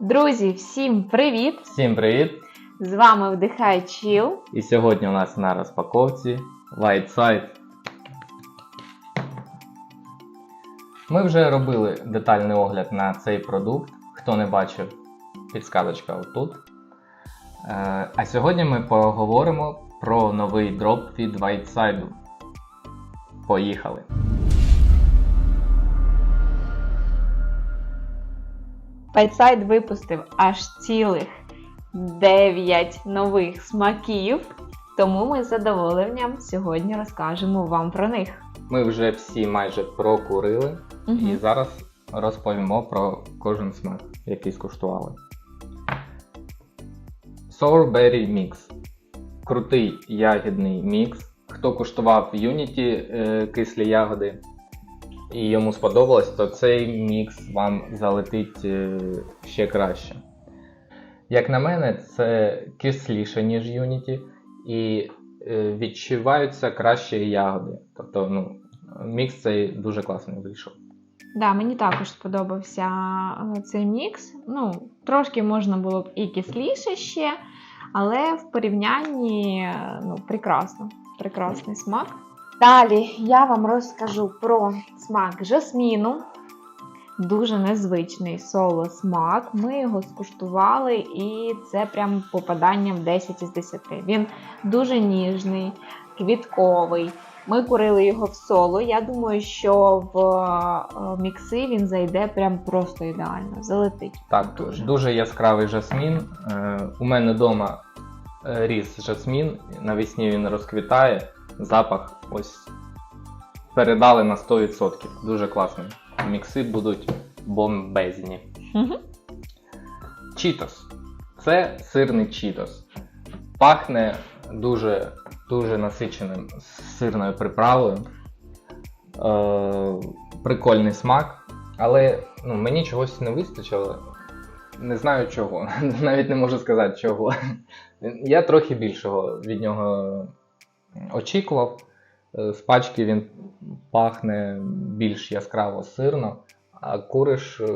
Друзі, всім привіт! Всім привіт! З вами Вдихай Чіл. І сьогодні у нас на розпаковці White Side. Ми вже робили детальний огляд на цей продукт. Хто не бачив, підсказочка отут. Е, А сьогодні ми поговоримо про новий дроп від White Side. Поїхали! Whiteside випустив аж цілих 9 нових смаків, тому ми з задоволенням сьогодні розкажемо вам про них. Ми вже всі майже прокурили і зараз розповімо про кожен смак, який скуштували. Sour Berry Mix. Крутий ягідний мікс. Хто куштував Unity е, кислі ягоди і йому сподобалось, то цей мікс вам залетить е, ще краще. Як на мене, це кисліше, ніж Unity, і е, відчуваються краще ягоди. Тобто, ну, мікс цей дуже класний вийшов. Да, мені також сподобався е, цей мікс. Ну, трошки можна було б і кисліше ще, але в порівнянні ну, прекрасно. Прекрасний смак. Далі я вам розкажу про смак жасміну. Дуже незвичний соло смак. Ми його скуштували, і це прям попадання в 10 із 10. Він дуже ніжний, квітковий. Ми курили його в соло. Я думаю, що в е, мікси він зайде прям просто ідеально, залетить. Так, Дуже. дуже, яскравий жасмін. Е, у мене вдома е, ріс жасмін, навесні він розквітає. Запах ось передали на 100%. Дуже класний. Мікси будуть бомбезні. Мгм. Чітос. Це сирний чітос. Пахне дуже, дуже насиченим сирною приправою. Е, прикольний смак, але ну, мені чогось не вистачило. Не знаю чого. Навіть не можу сказати чого. Я трохи більшого від нього очікував. Е, З пачки він пахне більш яскраво сирно, а куриш. е,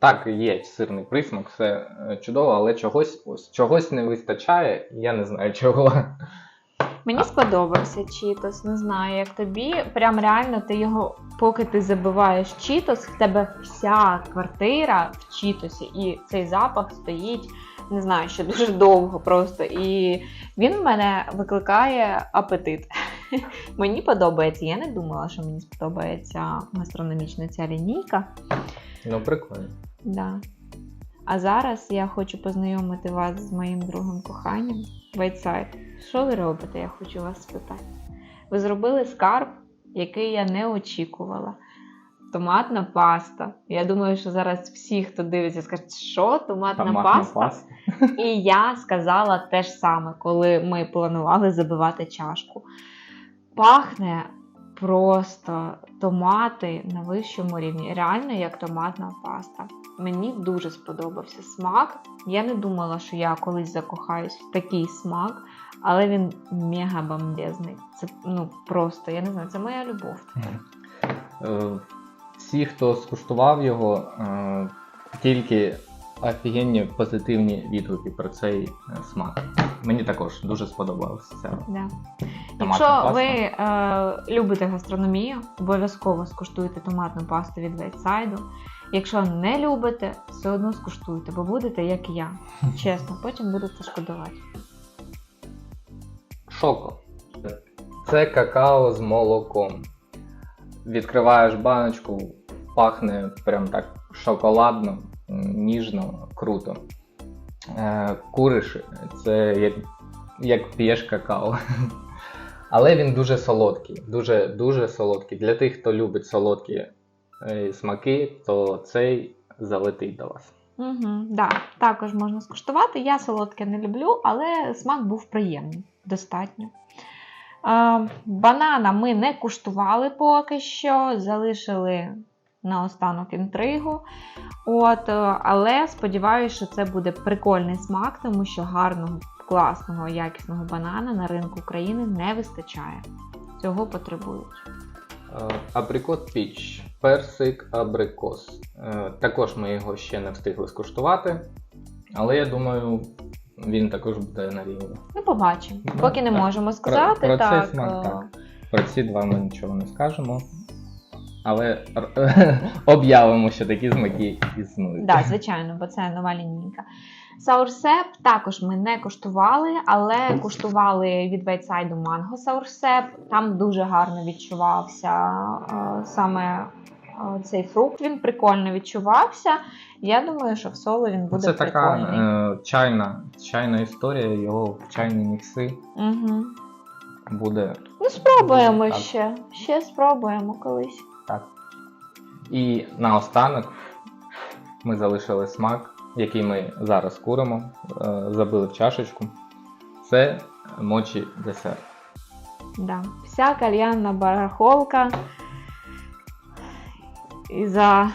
Так, є сирний присмак, все е, чудово, але чогось, ось, чогось не вистачає, я не знаю чого. Мені сподобався Чітос, не знаю, як тобі. Прям реально ти його, поки ти забиваєш Чітос, в тебе вся квартира в Чітосі, і цей запах стоїть, не знаю, ще дуже довго просто. І він в мене викликає апетит. Мені подобається. Я не думала, що мені сподобається гастрономічна ця лінійка. Ну, прикольно. Да. А зараз я хочу познайомити вас з моїм другим коханням Whiteside. Що ви робите? Я хочу вас спитати. Ви зробили скарб, який я не очікувала. Томатна паста. Я думаю, що зараз всі, хто дивиться, скажуть, що томатна, Томатна паста? паста. І я сказала те ж саме, коли ми планували забивати чашку. Пахне просто томати на вищому рівні. Реально як томатна паста. Мені дуже сподобався смак. Я не думала, що я колись закохаюсь в такий смак, але він мега бомбезний. Це ну просто, я не знаю, це моя любов. Всі, хто скуштував його, е, тільки офігенні позитивні відгуки про цей е, смак. Мені також дуже сподобалося це. Да. Якщо паста. ви е, любите гастрономію, обов'язково скуштуйте томатну пасту від Вейтсайду. Якщо не любите, все одно скуштуйте, бо будете як я. Чесно, потім будете шкодувати. Шоко. Це какао з молоком. Відкриваєш баночку, пахне прям так шоколадно, ніжно, круто. Е, Куриш, це як, як п'єш какао. Але він дуже солодкий, дуже, дуже солодкий. Для тих, хто любить солодкі е, смаки, то цей залетить до вас. Угу, да, також можна скуштувати. Я солодке не люблю, але смак був приємний, достатньо. Банана ми не куштували поки що, залишили наостанок інтригу. От, е, але сподіваюся, що це буде прикольний смак, тому що гарного, класного, якісного банана на ринку України не вистачає. Цього потребують. Е, Априкот піч. персик абрикос. Е, Також ми його ще не встигли скуштувати, але я думаю, він також буде на рівні. Ну, побачимо. Ну, Поки не так. можемо сказати, про цей так. смак, е, так. Про ці два ми нічого не скажемо. Але об'явимо, що такі смаки існують. Да, звичайно, бо це нова лінійка. Саурсеп також ми не куштували, але куштували від Вайтсайду манго саурсеп. Там дуже гарно відчувався е, саме цей фрукт. Він прикольно відчувався. Я думаю, що в соло він буде Це така прикольний. е, чайна, чайна історія, його чайні мікси Угу. буде Ну, спробуємо Так. ще. Ще спробуємо колись. так. І наостанок ми залишили смак, який ми зараз куримо, е, забили в чашечку. Це мочі десерт. Да. Вся кальянна барахолка і за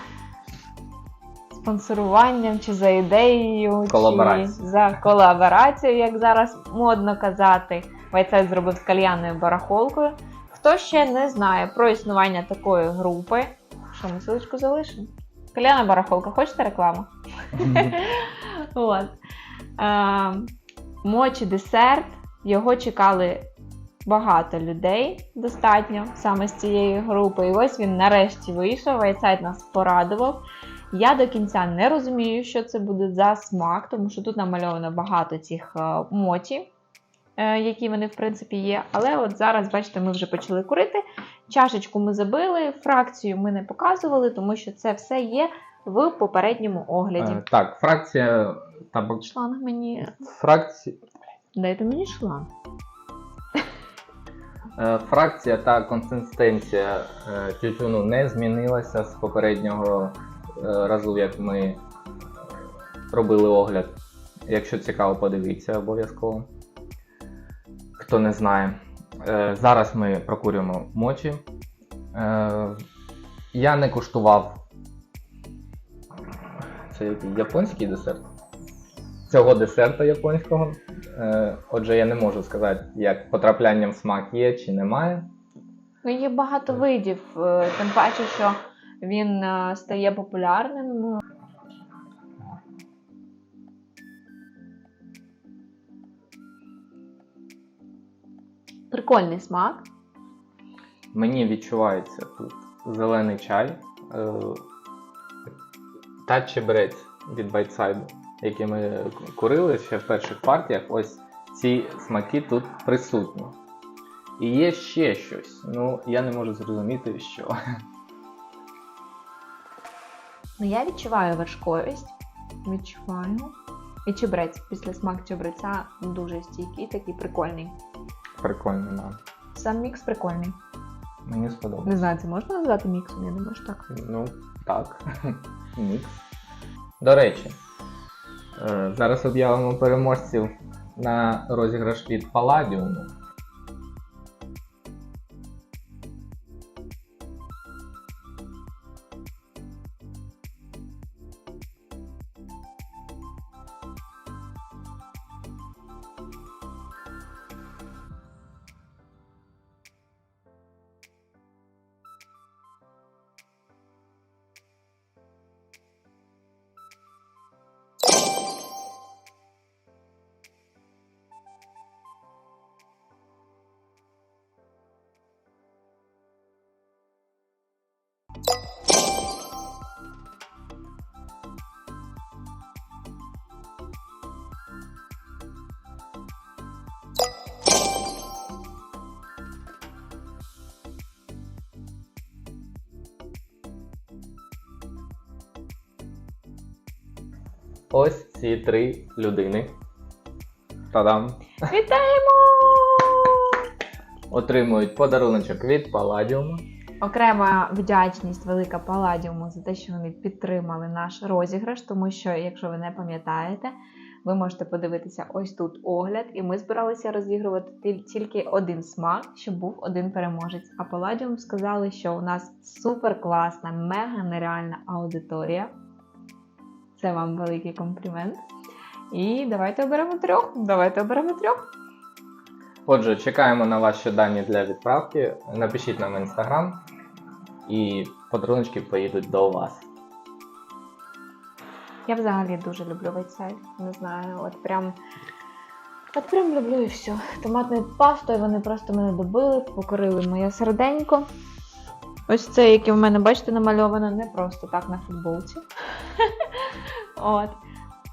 спонсоруванням чи за ідеєю, чи за колаборацією, як зараз модно казати. Вайцет зробив з кальянною барахолкою. Хто ще не знає про існування такої групи, що ми ссылочку залишимо? Кальяна барахолка, хочете рекламу? От. Е, мочі десерт. Його чекали багато людей достатньо саме з цієї групи. І ось він нарешті вийшов. Вайсайт нас порадував. Я до кінця не розумію, що це буде за смак, тому що тут намальовано багато цих е, моті, е, які вони в принципі є. Але от зараз, бачите, ми вже почали курити. Чашечку ми забили, фракцію ми не показували, тому що це все є в попередньому огляді. Е, Так, фракція табак... Шланг мені. Фракція, Дайте мені шланг. Е, фракція та консистенція е, тютюну не змінилася з попереднього е, разу, як ми робили огляд. Якщо цікаво, подивіться обов'язково. Хто не знає. Зараз ми прокурюємо мочі. Я не куштував. Це японський десерт? Цього десерта японського. Е, Отже, я не можу сказати, як потраплянням в смак є чи немає. Ну, є багато видів, е, тим паче, що він е, стає популярним. Прикольний смак. Мені відчувається тут зелений чай та чебрець від байтсайду, який ми курили ще в перших партіях. Ось ці смаки тут присутні. І є ще щось. Ну, я не можу зрозуміти, що. Ну, я відчуваю вершковість. Відчуваю. І чебрець. Після смак чебреця дуже стійкий, такий прикольний. Прикольно, да. Сам мікс прикольний. Мені Не знаю, це можна назвати міксом? Я думаю, що так. Ну, так. Мікс. До речі, зараз об'явимо переможців на розіграш від Палладіуму. Ось ці три людини. Та-дам! Вітаємо! Отримують подаруночок від Палладіуму. Окрема вдячність велика Паладіуму за те, що вони підтримали наш розіграш, тому що, якщо ви не пам'ятаєте, ви можете подивитися ось тут огляд, і ми збиралися розігрувати тільки один смак, щоб був один переможець. А Паладіум сказали, що у нас супер класна, мега нереальна аудиторія. Це вам великий комплімент. І давайте оберемо трьох. Давайте оберемо трьох. Отже, чекаємо на ваші дані для відправки. Напишіть нам в інстаграм. і подарунки поїдуть до вас. Я взагалі дуже люблю вайтсайд. Не знаю, от прям. От прям люблю і все. Томатною пастою вони просто мене добили, покорили моє серденько. Ось це, яке в мене, бачите, намальовано не просто так на футболці. От.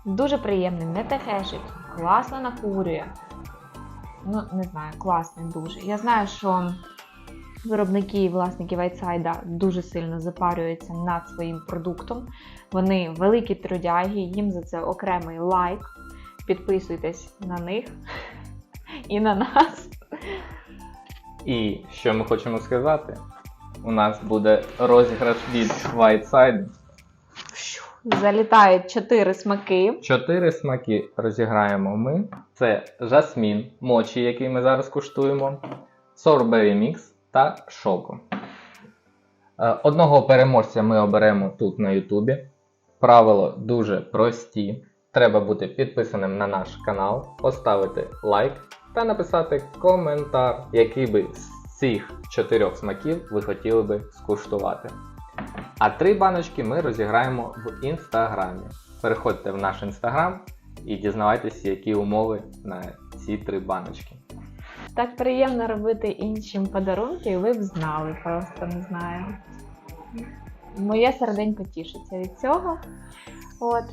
Дуже приємний, не техешить, класно накурює. Ну, не знаю, класний дуже. Я знаю, що виробники і власники Вайтсайда дуже сильно запарюються над своїм продуктом. Вони великі трудяги, їм за це окремий лайк. Підписуйтесь на них і на нас. І що ми хочемо сказати? У нас буде розіграш від Whiteside. Залітають чотири смаки. Чотири смаки розіграємо ми. Це жасмін, мочі, який ми зараз куштуємо, сорбері мікс та шоко. Е, Одного переможця ми оберемо тут на Ютубі. Правила дуже прості. Треба бути підписаним на наш канал, поставити лайк та написати коментар, який би з цих чотирьох смаків ви хотіли би скуштувати. А три баночки ми розіграємо в інстаграмі. Переходьте в наш інстаграм і дізнавайтеся, які умови на ці три баночки. Так приємно робити іншим подарунки, ви б знали, просто не знаю. Моє серденько тішиться від цього. От.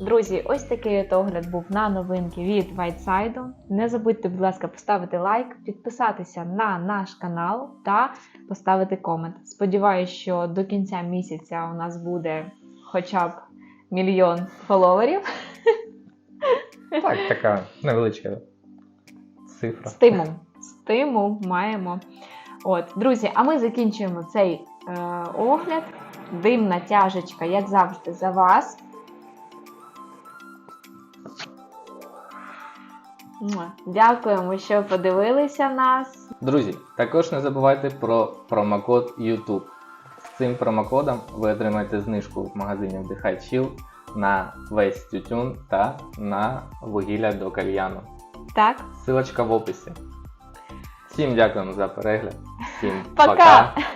Друзі, ось такий от огляд був на новинки від Whiteside. Не забудьте, будь ласка, поставити лайк, підписатися на наш канал та поставити комент. Сподіваюсь, що до кінця місяця у нас буде хоча б мільйон фоловерів. Так, така невеличка цифра. Стимул. Стимул маємо. От, друзі, а ми закінчуємо цей е, огляд. Димна тяжечка, як завжди, за вас. Дякуємо, що подивилися нас. Друзі, також не забувайте про промокод YouTube. З цим промокодом ви отримаєте знижку в магазині Вдихай Chill на весь тютюн та на вугілля до кальяну. Так, Силочка в описі. Всім дякуємо за перегляд. Всім Пока! пока.